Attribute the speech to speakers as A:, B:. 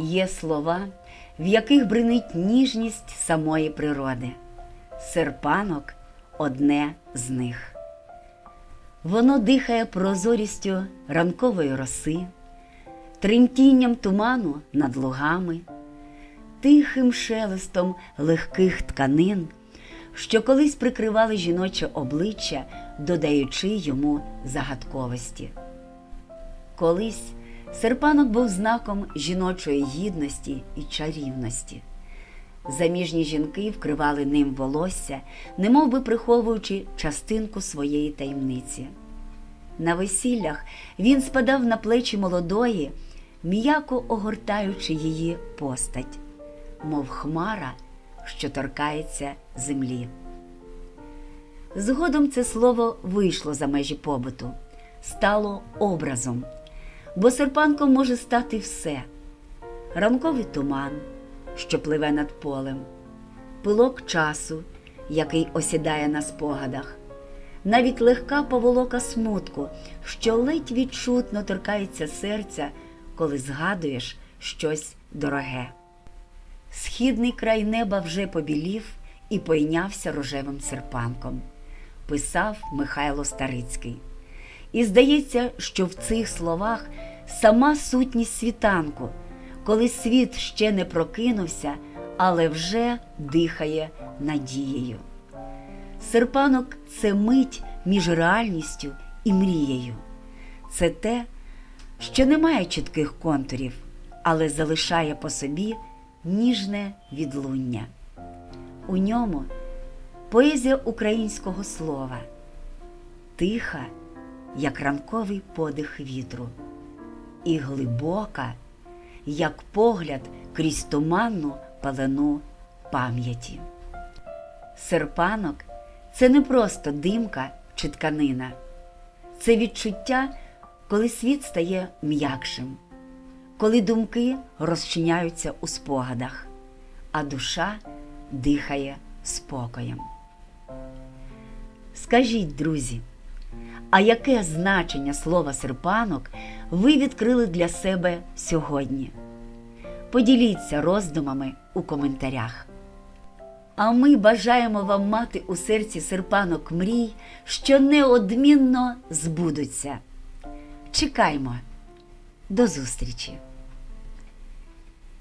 A: Є слова, в яких бринить ніжність самої природи. Серпанок одне з них. Воно дихає прозорістю ранкової роси, тремтінням туману над лугами, тихим шелестом легких тканин, що колись прикривали жіноче обличчя, додаючи йому загадковості. Колись серпанок був знаком жіночої гідності і чарівності. Заміжні жінки вкривали ним волосся, немов би приховуючи частинку своєї таємниці. На весіллях він спадав на плечі молодої, м'яко огортаючи її постать, мов хмара, що торкається землі. Згодом це слово вийшло за межі побуту, стало образом, бо серпанком може стати все: ранковий туман, що пливе над полем, пилок часу, який осідає на спогадах, навіть легка поволока смутку, що ледь відчутно торкається серця, коли згадуєш щось дороге. Східний край неба вже побілів і пойнявся рожевим серпанком, писав Михайло Старицький. І здається, що в цих словах сама сутність світанку, коли світ ще не прокинувся, але вже дихає надією. Серпанок це мить між реальністю і мрією. Це те, що не має чітких контурів, але залишає по собі ніжне відлуння. У ньому поезія українського слова, тиха, як ранковий подих вітру, і глибока, як погляд крізь туманну палену пам'яті. Серпанок це не просто димка чи тканина, це відчуття, коли світ стає м'якшим, коли думки розчиняються у спогадах, а душа дихає спокоєм. Скажіть, друзі, а яке значення слова серпанок ви відкрили для себе сьогодні? Поділіться роздумами у коментарях. А ми бажаємо вам мати у серці серпанок мрій, що неодмінно збудуться. Чекаймо. До зустрічі!